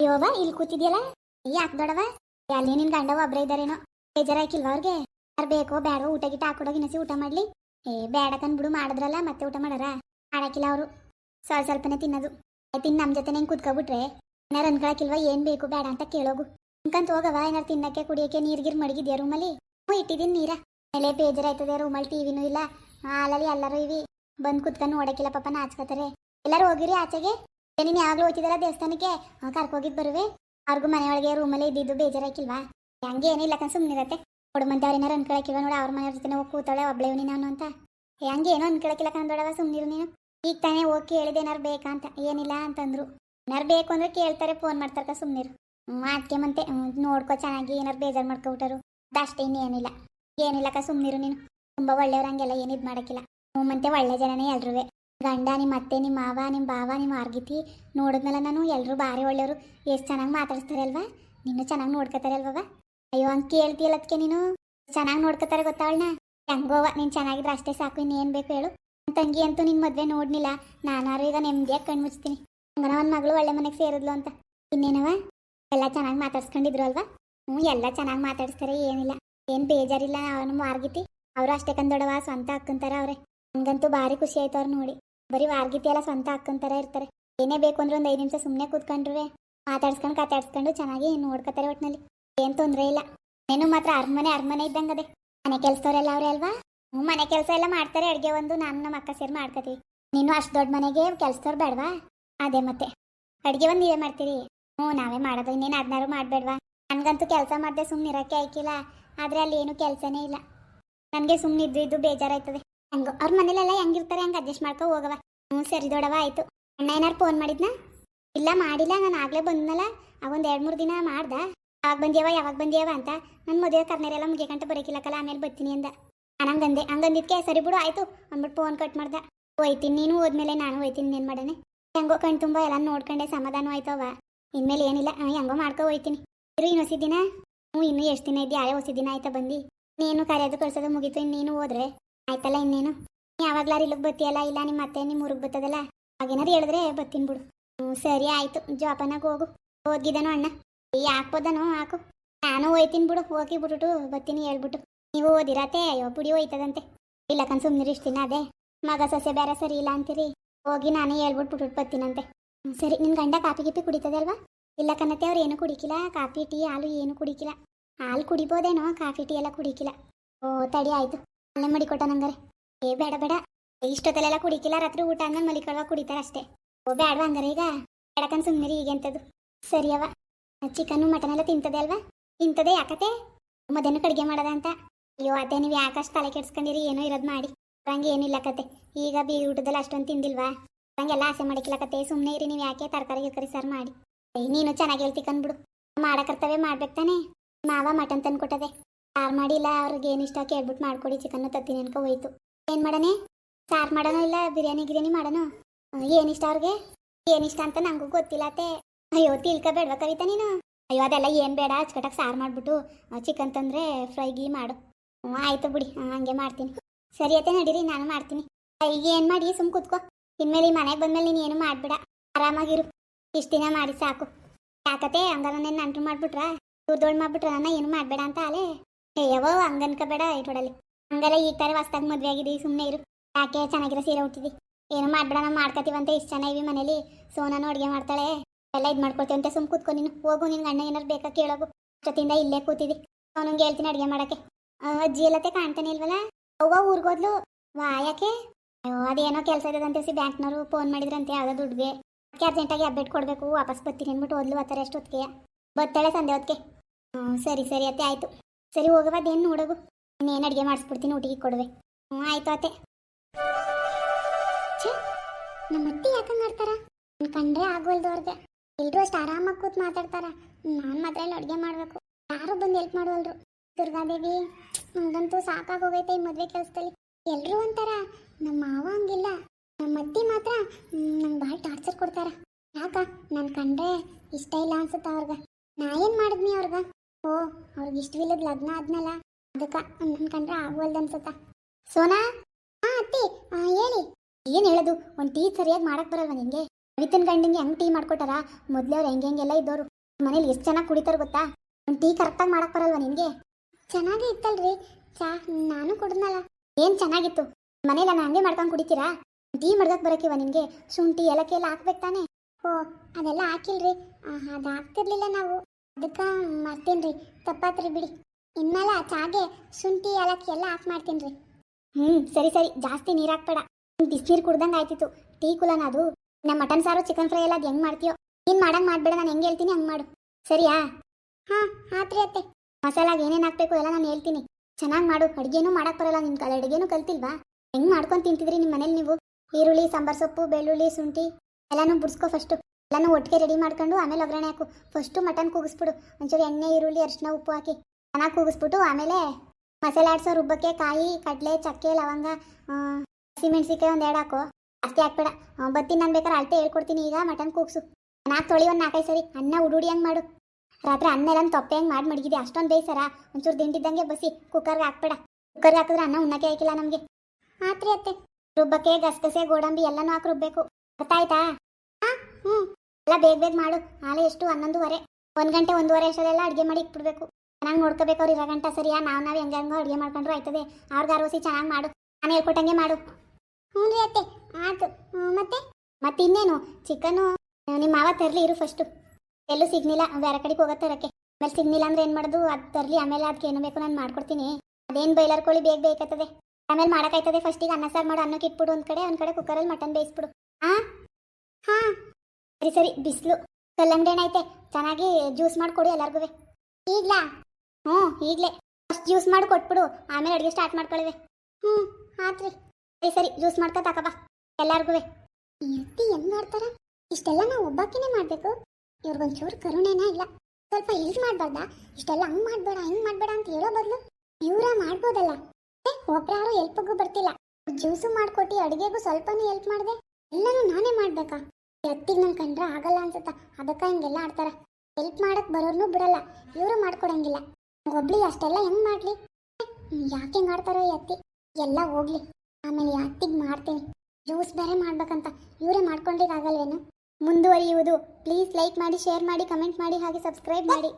ಅಯ್ಯೋವ ಇಲ್ಲಿ ಕೂತಿದ್ಯಲ್ಲ? ಯಾಕೆ ದೊಡವ? ಅಲ್ಲಿ ನಿನ್ ಗಂಡ ಒಬ್ರೇ ಇದ್ದಾರೇನೋ? ಬೇಜಾರಾಕಿಲ್ವ ಅವ್ರಿಗೆ? ಯಾರು ಬೇಕೋ ಬೇಡವೋ ಊಟ ಗಿಟ ಹಾಕೊಡೋಗಿ ನಸಿ ಊಟ ಮಾಡ್ಲಿ? ಏ, ಬೇಡ ಬಿಡು, ಮಾಡಿದ್ರಲ್ಲ, ಮತ್ತೆ ಊಟ ಮಾಡಾರ? ಮಾಡಾಕಿಲ್ಲ ಅವರು. ಸ್ವಲ್ಪ ಸ್ವಲ್ಪನೇ ತಿನ್ನೋದು. ಇನ್ನು ನಮ್ಮ ಜೊತೆ ಹೆಂಗೆ ಕುತ್ಕೊಬಿಟ್ರೆ. ಏನಾರು ಅನ್ಕೊಳಕಿಲ್ವ, ಏನು ಬೇಕು ಬೇಡ ಅಂತ ಕೇಳೋಗು. ಅಂಕಂತ ಹೋಗವ ಏನಾರು ತಿನ್ನಕ್ಕೆ ಕುಡಿಯೋಕೆ ನೀರ್ಗಿರ್ ಮಡಗಿದ್ಯಾ ರೂಮಲ್ಲಿ? ಹ್ಞೂ ಇಟ್ಟಿದ್ದೀನಿ ನೀರ. ಮೇಲೆ ಬೇಜಾರಾಯ್ತದೆ, ರೂಮಲ್ಲಿ ಟಿವಿನೂ ಇಲ್ಲ. ಹಾಲಲ್ಲಿ ಎಲ್ಲರೂ ಇವಿ. ಬಂದು ಕುತ್ಕೊಂಡು ನೋಡಕ್ಕಿಲ್ಲ ಪಾಪ, ನಾಚ್ಕೋತಾರೆ. ಎಲ್ಲರೂ ಹೋಗಿರಿ ಆಚೆಗೆ? ನೀನ್ ಯಾವಾಗಲೂ ಹೋಗ್ತಿದ್ದಲ್ಲ ದೇವಸ್ಥಾನಕ್ಕೆ? ಕರ್ಕೋಗಿದ್ ಬರುವೆ. ಅವ್ರಿಗೂ ಮನೆಯೊಳಗೆ ರೂಮಲ್ಲೇ ಇದ್ದಿದ್ದು ಬೇಜಾರಾಕಿಲ್ವಾ ಹಂಗೆ ಏನಿಲ್ಲ ಕನ್ ಸುಮ್ಮನಿರತ್ತೆ ಕೊಡುಮಂತೆ ಅವ್ರ ಏನಾರು ಅನ್ಕೊಳಕಿಲ್ವ ನೋಡಿ ಅವ್ರ ಮನೆಯವ್ರ ಜೊತೆ ಹೋಗಿ ಕೂತಾಳೆ ಒಬ್ಳೆ ನೀನು ಅಂತ. ಹಂಗೆ ಏನೋ ಅನ್ಕೊಳಕಿಲ್ಲ ಕಂದೊಡವ ಸುಮ್ಮನಿರು ನೀನು. ಈಗ ತಾನೇ ಹೋಗಿ ಕೇಳಿದೆ ಏನಾರು ಬೇಕಾ ಅಂತ. ಏನಿಲ್ಲ ಅಂತಂದ್ರು. ಏನಾರು ಬೇಕು ಅಂದ್ರೆ ಕೇಳ್ತಾರೆ ಫೋನ್ ಮಾಡ್ತಾರ ಸುಮ್ಮನಿರು ಹ್ಞೂ ಮತ್ತೆ ಹ್ಮ್, ನೋಡ್ಕೊ ಚೆನ್ನಾಗಿ ಏನಾರು ಬೇಜಾರು ಮಾಡ್ಕೊಬಿಟ್ಟರು. ಅಷ್ಟೇ ಇನ್ನೇನಿಲ್ಲ ಏನಿಲ್ಲಕ್ಕ ಸುಮ್ಮನಿರು ನೀನು. ತುಂಬ ಒಳ್ಳೆಯವ್ರು ಹಂಗೆಲ್ಲ ಏನಿದ್ ಮಾಡೋಕ್ಕಿಲ್ಲ. ಹ್ಞೂ ಮತ್ತೆ ಒಳ್ಳೆ ಜನನೇ ಎಲ್ರುವೆ. ಗಂಡ ನಿಮ್ಮ ಅತ್ತೆ ನಿಮ್ಮ ಮಾವ ನಿಮ್ಮ ಬಾವ ನಿಮ್ಮ ಆರ್ಗಿತಿ ನೋಡಿದ್ಮೇಲೆ ನಾನು ಎಲ್ಲರೂ ಭಾರಿ ಒಳ್ಳೆಯವರು. ಎಷ್ಟು ಚೆನ್ನಾಗಿ ಮಾತಾಡಿಸ್ತಾರೆ ಅಲ್ವಾ ನಿನ್ನ ಚೆನ್ನಾಗಿ ನೋಡ್ಕೊತಾರೆ ಅಲ್ವಾ ಅಯ್ಯೋ, ಹಂಗೆ ಕೇಳ್ತೀಯಲ್ಲ ಅದಕ್ಕೆ ನೀನು? ಚೆನ್ನಾಗಿ ನೋಡ್ಕೋತಾರೆ ಗೊತ್ತಾವಳ್ನ ಹೆಂಗೋವ ನೀನು ಚೆನ್ನಾಗಿದ್ರೆ ಅಷ್ಟೇ ಸಾಕು, ಇನ್ನೇನು ಬೇಕು ಹೇಳು. ತಂಗಿ ಅಂತೂ ನಿನ್ನ ಮದುವೆ ನೋಡ್ನಿಲ್ಲ. ನಾನಾರು ಈಗ ನೆಮ್ಮದಿಯಾಗಿ ಕಣ್ಣು ಮುಚ್ತೀನಿ. ಹಂಗನ ಒಂದು ಮಗಳು ಒಳ್ಳೆ ಮನೆಗೆ ಸೇರಿದ್ಲು ಅಂತ. ಇನ್ನೇನವ ಎಲ್ಲ ಚೆನ್ನಾಗಿ ಮಾತಾಡ್ಸ್ಕೊಂಡಿದ್ರು ಅಲ್ವಾ ಹ್ಞೂ ಎಲ್ಲ ಚೆನ್ನಾಗಿ ಮಾತಾಡಿಸ್ತಾರೆ, ಏನಿಲ್ಲ. ಏನು ಬೇಜಾರಿಲ್ಲ ಅವನು ಮಾರ್ಗಿತಿ ಅವರು ಅಷ್ಟೇ ಕಂದೊಡವ ಸ್ವಂತ ಅಕ್ಕಂತಾರ ಅವ್ರೆ. ಹಂಗಂತೂ ಭಾರಿ ಖುಷಿ ಆಯ್ತು ಅವ್ರು ನೋಡಿ. ಬರೀ ವಾರ್ಗಿತಿ ಎಲ್ಲ ಸ್ವಂತ ಅಕ್ಕಂತಾರ ಇರ್ತಾರೆ. ಏನೇ ಬೇಕು ಅಂದ್ರೆ ಒಂದು ಐದು ನಿಮಿಷ ಸುಮ್ಮನೆ ಕೂತ್ಕೊಂಡ್ರೆ ಮಾತಾಡ್ಸ್ಕೊಂಡು ಕಾತಾಡ್ಸ್ಕೊಂಡು ಚೆನ್ನಾಗಿ ನೋಡ್ಕೊತಾರೆ ಒಟ್ನಲ್ಲಿ. ಏನ್ ತೊಂದರೆ ಇಲ್ಲ. ನೀನು ಮಾತ್ರ ಅರಮನೆ ಅರಮನೆ ಇದ್ದಂಗದೆ. ಮನೆ ಕೆಲಸದವರೆಲ್ಲ ಅವ್ರೆ ಅಲ್ವಾ? ಹ್ಞೂ ಮನೆ ಕೆಲಸ ಎಲ್ಲ ಮಾಡ್ತಾರೆ ಅಡುಗೆ ಒಂದು, ನಾನು ನಮ್ಮ ಅಕ್ಕ ಸೇರಿ ಮಾಡ್ಕೋತೀವಿ. ನೀನು ಅಷ್ಟು ದೊಡ್ಡ ಮನೆಗೆ ಕೆಲಸದವ್ರು ಬೇಡವಾ? ಅದೇ ಮತ್ತೆ. ಅಡುಗೆ ಒಂದು ನೀವೇ ಮಾಡ್ತೀರಿ. ಹ್ಞೂ ನಾವೇ ಮಾಡೋದು. ಇನ್ನೇನು ಅದನ್ನಾರು ಮಾಡಬೇಡ್ವಾ? ನನಗಂತೂ ಕೆಲಸ ಮಾಡಿದೆ ಸುಮ್ಮನೆ ಇರೋಕ್ಕೆ ಆಯ್ಕಿಲ್ಲ. ಆದರೆ ಅಲ್ಲಿ ಏನು ಕೆಲಸನೇ ಇಲ್ಲ. ನನಗೆ ಸುಮ್ಮನೆ ಇದ್ದು ಇದ್ದು ಬೇಜಾರಾಯ್ತದೆ. ಹಂಗೋ, ಅವ್ರ ಮನೇಲೆಲ್ಲ ಹೆಂಗಿರ್ತಾರೆ ಹಂಗೆ ಅಡ್ಜಸ್ಟ್ ಮಾಡ್ಕೊ ಹೋಗವ ಹ್ಞೂ ಸರಿ ದೊಡವ ಆಯ್ತು. ಅಣ್ಣ ಏನಾರು ಫೋನ್ ಮಾಡಿದ್ನಾ? ಇಲ್ಲ, ಮಾಡಿಲ್ಲ, ನಾನು ಆಗಲೇ ಬಂದ್ನಲ್ಲ. ಅವೊಂದು ಎರಡು ಮೂರು ದಿನ ಮಾಡ್ದ. ಯಾವಾಗ ಬಂದ್ಯಾವ ಯಾವಾಗ ಬಂದ್ಯಾವ ಅಂತ. ನನ್ನ ಮದುವೆ ಕರ್ನೇರೆಲ್ಲ ಗಂಟೆ ಬರೋಕಿಲ್ಲಕ್ಕಲ್ಲ ಆಮೇಲೆ ಬರ್ತೀನಿ ಅಂದ. ನಾನು ಹಂಗಂದೆ ಹಂಗಂದಿದ್ಕೆ ಸರಿ ಬಿಡು, ಆಯ್ತು. ಅಂದ್ಬಿಟ್ಟು ಫೋನ್ ಕಟ್ ಮಾಡ್ದೆ. ಹೋಯ್ತೀನಿ, ನೀನು ಹೋದ್ಮೇಲೆ ನಾನು ಹೋಯ್ತೀನಿ, ಏನು ಮಾಡನೆ ಹೆಂಗೋ ಕಣ್ ತುಂಬ ಎಲ್ಲ ನೋಡ್ಕೊಂಡೆ, ಸಮಾಧಾನ ಆಯ್ತವ ಇನ್ಮೇಲೆ ಏನಿಲ್ಲ ಹೆಂಗೋ ಮಾಡ್ಕೊ ಹೋಯ್ತೀನಿ. ಇರು ಇನ್ನು ಹೊಸಿದಿನ ಹ್ಞೂ ಇನ್ನೂ ಎಷ್ಟು ದಿನ ಇದೆಯಾ? ಯಾವ ಹೊಸಿ ದಿನ ಆಯ್ತಾ ಬಂದು? ನೀನು ಕರೆಯೋದು ಕಳ್ಸೋದು ಮುಗೀತು ನೀನು ಹೋದ್ರೆ. ಆಯ್ತಲ್ಲ ಇನ್ನೇನು? ಯಾವಾಗ್ಲಾರು ಇಲ್ಲಿಗೆ ಬತ್ತಿಯಲ್ಲ ಇಲ್ಲ ನಿಮ್ಮ ಮತ್ತೆ ನಿಮ್ಮ ಊರಿಗೆ ಬತ್ತದಲ್ಲ ಹಾಗೇನಾರು ಹೇಳಿದ್ರೆ ಬತ್ತೀನಿ ಬಿಡು. ಹ್ಞೂ ಸರಿ ಆಯ್ತು. ಜೋಪಾನಾಗ ಹೋಗು. ಓದ್ಗಿದನು ಅಣ್ಣ. ಯಾಕೋದನು ಹಾಕು. ನಾನು ಹೋಯ್ತೀನಿ ಬಿಡು. ಹೋಗಿ ಬಿಟ್ಬಿಟ್ಟು ಬತ್ತೀನಿ ಹೇಳ್ಬಿಟ್ಟು. ನೀವು ಓದಿರತ್ತೆ ಅಯ್ಯೋ ಪುಡಿ ಹೋಯ್ತದಂತೆ. ಇಲ್ಲ ಕಣ್ ಸುಮ್ಮನೆ ಇಷ್ಟಿನ ಅದೇ. ಮಗ ಸೊಸೆ ಬೇರೆ ಸರಿ ಇಲ್ಲ ಅಂತೀರಿ? ಹೋಗಿ ನಾನೇ ಹೇಳ್ಬಿಟ್ಟು ಬಿಟ್ಬಿಟ್ಟು ಬರ್ತೀನಂತೆ. ಹ್ಮ್, ಸರಿ. ನಿನ್ನ ಗಂಡ ಕಾಫಿ ಗಿಪಿ ಕುಡಿತದೆ ಅಲ್ವಾ? ಇಲ್ಲ ಕಣತೆ ಅವ್ರು ಏನು ಕುಡಿಕಿಲ್ಲ. ಕಾಫಿ ಟೀ ಹಾಲು ಏನು ಕುಡಿಕಿಲ್ಲ. ಹಾಲು ಕುಡಿಬೋದೇನೋ ಕಾಫಿ ಟೀ ಎಲ್ಲ ಕುಡಿಕಿಲ್ಲ. ಓ ತಡಿ ಆಯ್ತು. ಅಲ್ಲೇ ಮಡಿಕೊಟ್ಟ ನಂಗಾರೆ ಏ, ಬೇಡ ಬೇಡ. ಇಷ್ಟೊತ್ತಲ್ಲೆಲ್ಲ ಕುಡಿಕಿಲ್ಲ ರಾತ್ರಿ ಊಟ ಅಂದ್ಮೇಲೆ ಮಲಿಕೊಳ್ವ ಕುಡಿತಾರ ಅಷ್ಟೇ. ಓ ಬೇಡವಾ ಹಂಗಾರೆ ಈಗ? ಬೇಡಕನ್ ಸುಮ್ಮನೆ ಈಗ ಎಂತದು ಸರಿಯವ ಚಿಕನ್ನು ಮಟನ್ ಎಲ್ಲ ತಿಂತದೆ ಅಲ್ವಾ? ತಿಂತದೆ ಯಾಕತೆ ಮಧ್ಯಾಹ್ನ ಕಡಿಗೆ ಮಾಡದ ಅಂತ. ಅಯ್ಯೋ ಅದೇ ನೀವು ಯಾಕಷ್ಟು ತಲೆ ಕೆಡ್ಸ್ಕೊಂಡಿರಿ? ಏನೋ ಇರೋದು ಮಾಡಿ. ಹಂಗೆ ಏನಿಲ್ಲ ಕತೆ ಈಗ ಬೀ ಊಟದಲ್ಲಿ ಅಷ್ಟೊಂದು ತಿಂದಿಲ್ವಾ? ಹಂಗೆಲ್ಲ ಆಸೆ ಮಾಡಿಕ್ಕಿಲ್ಲ ಕತೆ ಸುಮ್ಮನೆ ಇರಿ, ನೀವು ಯಾಕೆ ತರಕಾರಿ, ಗಿರ್ಕರಿ ಸರ್ ಮಾಡಿ. ನೀನು ಚೆನ್ನಾಗಿ ಹೇಳ್ತಿ ಕಂದ್ಬಿಡು ಮಾಡೋ ಕರ್ತವ್ಯ ಮಾಡ್ಬೇಕು ತಾನೇ. ಮಾವ ಮಟನ್ ತಂದು ಕೊಟ್ಟದೆ ಸಾರು ಮಾಡಿಲ್ಲ, ಅವ್ರಿಗೆ ಏನು ಇಷ್ಟ ಕೇಳ್ಬಿಟ್ಟು ಮಾಡ್ಕೊಡಿ ಚಿಕನ್ ತತ್ತೀನಿ ಅನ್ಕೋ ಹೋಯ್ತು. ಏನು ಮಾಡೋಣ? ಸಾರು ಮಾಡೋಣ ಇಲ್ಲ, ಬಿರಿಯಾನಿ ಗಿರಿಯಾನಿ ಮಾಡೋಣ ಏನಿಷ್ಟ ಅವ್ರಿಗೆ? ಏನಿಷ್ಟ ಅಂತ ನಂಗೂ ಗೊತ್ತಿಲ್ಲ ಅತ್ತೆ. ಅಯ್ಯೋ, ತಿಳ್ಕೊಬೇಡ್ವಾ ಕವಿತಾ ನೀನು? ಅಯ್ಯೋ, ಅದೆಲ್ಲ ಏನು ಬೇಡ, ಅಚ್ಚಕಟ್ಟಾಗಿ ಸಾರು ಮಾಡಿಬಿಟ್ಟು ಚಿಕನ್ ತಂದರೆ ಫ್ರೈ ಗಿ ಮಾಡು. ಹ್ಞೂ ಆಯ್ತು ಬಿಡಿ ಹಂಗೆ ಮಾಡ್ತೀನಿ. ಸರಿ ಅತ್ತೆ, ನಡೀರಿ, ನಾನು ಮಾಡ್ತೀನಿ. ಈಗ ಏನು ಮಾಡಿ, ಸುಮ್ ಕೂತ್ಕೋ. ಇನ್ಮೇಲೆ ಈ ಮನೆಗೆ ಬಂದಮೇಲೆ ನೀನು ಏನು ಮಾಡಬೇಡ. ಆರಾಮಾಗಿರು. ಇಷ್ಟು ದಿನ ಮಾಡಿ ಸಾಕು. ಯಾಕತ್ತೆ, ಹಂಗಾರ ನಾನು ನಂಟು ಮಾಡ್ಬಿಟ್ರ? ದೊಡ್ಡ ಮಾಡಿಬಿಟ್ರ, ನನ್ನ ಏನು ಮಾಡಬೇಡ ಅಂತ ಅಲೆ ಅಯ್ಯವೋ ಹಂಗನ್ಕೋಬೇಡ ಇಟ್ಬಿಡಲಿ. ಹಂಗೆಲ್ಲ ಈಗ ಥರ ಹೊಸ್ದಾಗಿ ಮದುವೆ ಆಗಿದೆ ಸುಮ್ಮನೆ ಇರು. ಯಾಕೆ ಚೆನ್ನಾಗಿರೋ ಸೀರೆ ಉಟ್ಟಿದಿ ಏನು ಮಾಡ್ಬೇಡ ನಾವು ಮಾಡ್ಕೋತೀವಂತೆ, ಇಷ್ಟು ಚೆನ್ನಾಗಿ ಮನೇಲಿ. ಸೋನಾನು ಅಡುಗೆ ಮಾಡ್ತಾಳೆ. ಎಲ್ಲ ಇದು ಮಾಡ್ಕೊಳ್ತೀವಿ ಮಾಡ್ಕೊಳ್ತೀವಂತೆ, ಸುಮ್ ಕೂತ್ಕೊ ನೀನು. ಹೋಗು, ನಿನ್ಗೆ ಅಣ್ಣ ಏನಾರು ಬೇಕಾ ಕೇಳೋಗು. ಅಷ್ಟೊತ್ತಿಂದ ಇಲ್ಲೇ ಕೂತಿದ್ವಿ ಅವನಿಗೆ ಹೇಳ್ತೀನಿ ಅಡುಗೆ ಮಾಡಕ್ಕೆ. ಅಜ್ಜಿ ಎಲ್ಲತ್ತೆ ಕಾಣ್ತಾನೆ ಇಲ್ವಲ್ಲ? ಅವ್ವ ಊರ್ಗೋದ್ಲು ವಾ, ಯಾಕೆ? ಅಯ್ಯೋ, ಅದೇನೋ ಕೆಲಸ ಇರೋದಂತೆ ಸಿ ಬ್ಯಾಂಕ್ನವರು ಫೋನ್ ಮಾಡಿದ್ರಂತೆ, ಯಾವುದೋ ದುಡ್ಡುಗೆ ಅದಕ್ಕೆ ಅರ್ಜೆಂಟಾಗಿ ಅಪ್ಡೇಟ್ ಕೊಡಬೇಕು, ವಾಪಸ್ ಬರ್ತೀನಿ ಅಂದ್ಬಿಟ್ಟು ಓದ್ಲು ಬರ್ತಾರೆ ಅಷ್ಟೊತ್ತಿಗೆ. ಬರ್ತಾಳೆ ಸಂಜೆ ಹೊತ್ತಿಗೆ. ಹ್ಞೂ ಸರಿ ಸರಿ ಅತ್ತೆ, ಆಯಿತು. ಸರಿ ಹೋಗವ ಅದೇನು ನೋಡೋಗು. ಇನ್ನೇನು ಅಡುಗೆ ಮಾಡಿಸ್ಬಿಡ್ತೀನಿ, ಊಟಿಗೆ ಕೊಡುವೆ. ಹ್ಞೂ ಆಯಿತು ಅತ್ತೆ. ನಮ್ಮ ಅತ್ತೆ ಯಾಕೆ ಮಾಡ್ತಾರ? ನನ್ನ ಕಂಡ್ರೆ ಆಗೋಲ್ದು ಅವ್ರಿಗೆ. ಎಲ್ಲರೂ ಅಷ್ಟು ಆರಾಮಾಗಿ ಕೂತ್ ಮಾತಾಡ್ತಾರ. ನಾನು ಮಾತ್ರ ಇಲ್ಲಿ ಅಡುಗೆ ಮಾಡಬೇಕು. ಯಾರು ಬಂದು ಹೆಲ್ಪ್ ಮಾಡುವಲ್ರು. ದುರ್ಗಾದೇವಿ, ನಂಗಂತೂ ಸಾಕಾಗೋಗೈತೆ ಈ ಮದುವೆ ಕೆಲಸದಲ್ಲಿ. ಎಲ್ಲರೂ ಅಂತಾರ ನಮ್ಮ ಮಾವ ಹಂಗಿಲ್ಲ. ನಮ್ಮ ಅತ್ತಿ ಮಾತ್ರ ನಂಗೆ ಭಾಳ ಟಾರ್ಚರ್ ಕೊಡ್ತಾರ. ಯಾಕ? ನನ್ನ ಕಂಡ್ರೆ ಇಷ್ಟ ಇಲ್ಲ ಅನ್ಸುತ್ತ ಅವ್ರಿಗೆ. ನಾ ಏನು ಮಾಡಿದ್ನಿ ಅವ್ರಗ? ಓ, ಅವ್ರಿಗೆ ಇಷ್ಟವಿಲ್ಲದ ಲಗ್ನ ಆದ್ನಲ್ಲ? ಅದಕ್ಕ ಅನ್ಕಂಡ್ರೆ ಕಂಡ್ರೆ ಅನ್ಸತ್ತ? ಸೋನಾ? ಹಾ, ಅತ್ತಿ. ಹೇಳಿ. ಏನು ಹೇಳೋದು? ಒಂದು ಟೀ ಸರಿಯಾಗಿ ಮಾಡಕ್ ಬರಲ್ವ ನಿಂಗೆ? ರವಿತನ್ ಗಂಡಿಗೆ ಹೆಂಗ್ ಟೀ ಮಾಡ್ಕೊಟ್ಟಾರ? ಮೊದ್ಲೇ ಅವ್ರು ಹೆಂಗೆ ಹೆಂಗೆಲ್ಲ ಇದ್ದವರು ಮನೇಲಿ ಎಷ್ಟು ಚೆನ್ನಾಗಿ ಕುಡಿತಾರ ಗೊತ್ತಾ? ಒಂದ್ ಟೀ ಕರೆಕ್ಟಾಗಿ ಮಾಡಕ್ ಬರಲ್ವ ನಿನ್ಗೆ ಚೆನ್ನಾಗೇ ಇತ್ತಲ್ರಿ. ಚಾ ನಾನು ಕುಡ್ದನಲ್ಲ. ಏನ್ ಚೆನ್ನಾಗಿತ್ತು? ಮನೇಲಿ ನಾನು ಹಂಗೆ ಮಾಡ್ಕೊಂಡು ಕುಡಿತೀರಾ? ಟೀ ಮಾಡ್ದಕ್ ಬರಕಿವ ನಿನ್ಗೆ ಶುಂಠಿ, ಏಲಕ್ಕಿ ಎಲ್ಲ ಹಾಕ್ಬೇಕು ತಾನೆ? ಓ, ಅದೆಲ್ಲ ಹಾಕಿಲ್ರಿ. ಅದು ಹಾಕ್ತಿರ್ಲಿಲ್ಲ ನಾವು. ಅದಕ್ಕೆ ಮಾಡ್ತೀನಿ ತಪ್ಪಾತ್ರಿ ಬಿಡಿ. ಇನ್ಮೇಲೆ ಆ ಚಾಗೆ ಶುಂಠಿ ಏಲಕ್ಕಿ ಎಲ್ಲ ಹಾಕಿ ಮಾಡ್ತೀನಿ ರೀ. ಹ್ಞೂ ಸರಿ ಸರಿ. ಜಾಸ್ತಿ ನೀರು ಹಾಕ್ಬೇಡ. ಬಿಸಿನೀರು ಕುಡ್ದಂಗೆ ಆಯ್ತಿತ್ತು. ಟೀ ಕುಲನ ಅದು. ನಮ್ಮ ಮಟನ್ ಸಾರು ಚಿಕನ್ ಫ್ರೈ ಎಲ್ಲ ಅದು ಹೆಂಗೆ ಮಾಡ್ತೀಯೋ? ನೀನು ಮಾಡಂಗೆ ಮಾಡಬೇಡ ನಾನು ಹೆಂಗೆ ಹೇಳ್ತೀನಿ ಹಂಗೆ ಮಾಡು. ಸರಿಯಾ? ಹಾಂ ಆತ್ರಿ ಅತ್ತೆ. ಮಸಾಲಾಗ ಏನೇನು ಹಾಕ್ಬೇಕು ಎಲ್ಲ ನಾನು ಹೇಳ್ತೀನಿ. ಚೆನ್ನಾಗಿ ಮಾಡು. ಅಡುಗೆನೂ ಮಾಡಕ್ಕೆ ಬರಲ್ಲ ನಿಮ್ಮ ಕಲ. ಅಡುಗೆನೂ ಕಲ್ತಿಲ್ವಾ? ಹೆಂಗೆ ಮಾಡ್ಕೊಂಡು ತಿಂತಿದ್ರಿ ನಿಮ್ಮ ಮನೇಲಿ ನೀವು? ಈರುಳ್ಳಿ ಸಾಂಬಾರ್ ಸೊಪ್ಪು ಬೆಳ್ಳುಳ್ಳಿ ಶುಂಠಿ ಎಲ್ಲನೂ ಬುಡ್ಸ್ಕೊ ಫಸ್ಟು ಎಲ್ಲನೂ ಒಟ್ಟಿಗೆ ರೆಡಿ ಮಾಡ್ಕೊಂಡು ಆಮೇಲೆ ಒಗ್ಗರಣೆ ಹಾಕು. ಫಸ್ಟು ಮಟನ್ ಕೂಗಿಸ್ಬಿಡು. ಒಂಚೂರು ಎಣ್ಣೆ, ಈರುಳ್ಳಿ ಅರಿಶಿನ ಉಪ್ಪು ಹಾಕಿ ಚೆನ್ನಾಗಿ ಕೂಗಿಸ್ಬಿಟ್ಟು ಆಮೇಲೆ ಮಸಾಲೆ ಆಡ್ಸೋ ರುಬ್ಬಕ್ಕೆ ಕಾಯಿ, ಕಡಲೆ, ಚಕ್ಕೆ, ಲವಂಗ ಹಸಿಮೆಣ್ಸಿಕಾಯಿ ಒಂದು ಎರಡು ಹಾಕು. ಅಷ್ಟೇ ಹಾಕ್ಬೇಡ. ಬತ್ತೀನಿ ನಾನು ಬೇಕಾದ್ರೆ ಅಳತೆ ಹೇಳ್ಕೊಡ್ತೀನಿ. ಈಗ ಮಟನ್ ಕೂಗ್ಸು. ನಾಲ್ಕು ತೊಳಿ ಒಂದು ನಾಲ್ಕೈದು ಸರಿ. ಅನ್ನ ಉಡುಡಿ ಹಂಗೆ ಮಾಡು. ರಾತ್ರಿ ಅನ್ನ ಎಲ್ಲ ತೊಪ್ಪೆ ಹಂಗೆ ಮಾಡಿ ಮಡಗಿದೆ ಅಷ್ಟೊಂದು ಬೇಯಿಸಾರ? ಒಂಚೂರು ದಿಂಡಿದ್ದಂಗೆ ಬಸಿ. ಕುಕ್ಕರ್ಗೆ ಹಾಕ್ಬೇಡ. ಕುಕ್ಕರ್ಗೆ ಹಾಕಿದ್ರೆ ಅನ್ನ ಉಣ್ಣಕ್ಕೆ ಹಾಕಿಲ್ಲ ನಮಗೆ. ಆತ್ರಿ ಅತ್ತೆ. ರುಬ್ಬಕ್ಕೆ ಗಸಗಸೆ, ಗೋಡಂಬಿ ಎಲ್ಲನೂ ಹಾಕಿ ರುಬ್ಬೇಕು. ಗೊತ್ತಾಯ್ತಾ? ಹಾಂ ಹ್ಞೂ ಎಲ್ಲ ಬೇಗ ಬೇಗ ಮಾಡು. ನಾಳೆ ಎಷ್ಟು? ಹನ್ನೊಂದುವರೆ. ಒಂದು ಗಂಟೆ ಒಂದೂವರೆ ಅಷ್ಟರಲ್ಲೆಲ್ಲ ಅಡುಗೆ ಮಾಡಿ ಇಟ್ಬಿಡ್ಬೇಕು. ಚೆನ್ನಾಗಿ ನೋಡ್ಕೋಬೇಕು ಅವ್ರು ಇರೋ ಗಂಟೆ ಸರಿಯಾ? ನಾವು ನಾವು ಹೆಂಗೆ ಹೆಂಗೋ ಅಡುಗೆ ಮಾಡ್ಕೊಂಡ್ರು ಆಯ್ತದೆ. ಅವ್ರಿಗೆ ಅರವಸಿ ಚೆನ್ನಾಗಿ ಮಾಡು. ನಾನು ಹೇಳ್ಕೊಟ್ಟಂಗೆ ಮಾಡು. ಹ್ಞೂ ರೀ ಅತ್ತೆ. ಆಯ್ತು. ಮತ್ತೆ? ಮತ್ತೆ ಇನ್ನೇನು? ಚಿಕನು ನಿಮ್ಮ ಮಾವ ತರಲಿ ಇರು ಫಸ್ಟು ಎಲ್ಲೂ ಸಿಗ್ನಿಲ್ಲ. ಬೇರೆ ಕಡೆಗೆ ಹೋಗೋ ತರಕ್ಕೆ. ಆಮೇಲೆ ಸಿಗ್ನಿಲ್ಲ ಅಂದ್ರೆ ಏನು ಮಾಡೋದು? ಅದು ತರಲಿ. ಆಮೇಲೆ ಅದಕ್ಕೆ ಏನು ಬೇಕು ನಾನು ಮಾಡ್ಕೊಡ್ತೀನಿ. ಅದೇನು ಬೈಲರ್ ಕೋಳಿ ಬೇಗ ಬೇಕಾಗ್ತದೆ ಆಮೇಲೆ ಮಾಡೋಕ್ಕಾಯ್ತದೆ ಫಸ್ಟಿಗೆ ಅನ್ನ ಸಾರು ಮಾಡು. ಅನ್ನಕ್ಕೆ ಇಟ್ಬಿಡು ಒಂದು ಕಡೆ. ಒಂದು ಕಡೆ ಕುಕ್ಕರಲ್ಲಿ ಮಟನ್ ಬೇಯಿಸ್ಬಿಡು. ಹಾಂ ಹಾಂ. ಸರಿ ಸರಿ, ಬಿಸಿಲು. ಕಲ್ಲಂಗಡಿ ಐತೆ. ಚೆನ್ನಾಗಿ ಜ್ಯೂಸ್ ಮಾಡಿಕೊಡು ಎಲ್ಲರಿಗೂ ಈಗ್ಲಾ? ಹ್ಞೂ, ಈಗಲೇ. ಫಸ್ಟ್ ಜ್ಯೂಸ್ ಮಾಡಿ ಕೊಟ್ಬಿಡು. ಆಮೇಲೆ ಅಡುಗೆ ಸ್ಟಾರ್ಟ್ ಮಾಡ್ಕೊಳ್ಳಿವೆ ಹ್ಞೂ, ಆತ್ರಿ. ಸರಿ ಸರಿ ಜ್ಯೂಸ್ ಮಾಡ್ಕೊ ತಕಬಾ ಎಲ್ಲಾರ್ಗೂ ಎತ್ತಿ ಹೆಂಗ್ ಮಾಡ್ತಾರ? ಇಷ್ಟೆಲ್ಲ ನಾವು ಒಬ್ಬಾಕಿನೇ ಮಾಡಬೇಕು. ಇವ್ರಿಗೊಂಚೂರು ಕರುಣೆನ ಇಲ್ಲ. ಸ್ವಲ್ಪ ಹೆಲ್ಪ್ ಮಾಡಬಾರ್ದ? ಇಷ್ಟೆಲ್ಲ ಹಂಗೆ ಮಾಡಬೇಡ, ಹಿಂಗೆ ಮಾಡಬೇಡ ಅಂತ ಹೇಳೋ ಬದಲು ಇವರ ಮಾಡ್ಬೋದಲ್ಲ. ಯಾರು ಹೆಲ್ಪ್ಗೂ ಬರ್ತಿಲ್ಲ. ಜ್ಯೂಸು ಮಾಡಿಕೊಟ್ಟು ಅಡುಗೆಗೂ ಸ್ವಲ್ಪನೂ ಹೆಲ್ಪ್ ಮಾಡಿದೆ. ಎಲ್ಲನೂ ನಾನೇ ಮಾಡ್ಬೇಕಾ? ಎತ್ತಿಗೆ ನಂಗೆ ಕಂಡ್ರೆ ಆಗಲ್ಲ ಅನ್ಸುತ್ತ? ಅದಕ್ಕ ಹಿಂಗೆಲ್ಲ ಆಡ್ತಾರ. ಹೆಲ್ಪ್ ಮಾಡಕ್ ಬರೋರ್ನು ಬಿಡಲ್ಲ. ಇವರು ಮಾಡ್ಕೊಡಂಗಿಲ್ಲ. ಒಬ್ಳಿ ಅಷ್ಟೆಲ್ಲ ಹೆಂಗ್ ಮಾಡ್ಲಿ? ಯಾಕೆ ಹಿಂಗ್ ಆಡ್ತಾರೋ ಈ ಅತ್ತಿ? ಎಲ್ಲ ಹೋಗ್ಲಿ. ಆಮೇಲೆ ಈ ಅತ್ತಿಗೆ ಮಾಡ್ತೀನಿ. ಜ್ಯೂಸ್ ಬೇರೆ ಮಾಡ್ಬೇಕಂತ. ಇವರೇ ಮಾಡ್ಕೊಂಡ್ರಿಗಾಗಲ್ವೇನು ಮುಂದುವರಿಯುವುದು. ಪ್ಲೀಸ್ ಲೈಕ್ ಮಾಡಿ, ಶೇರ್ ಮಾಡಿ, ಕಮೆಂಟ್ ಮಾಡಿ, ಹಾಗೆ ಸಬ್ಸ್ಕ್ರೈಬ್ ಮಾಡಿ.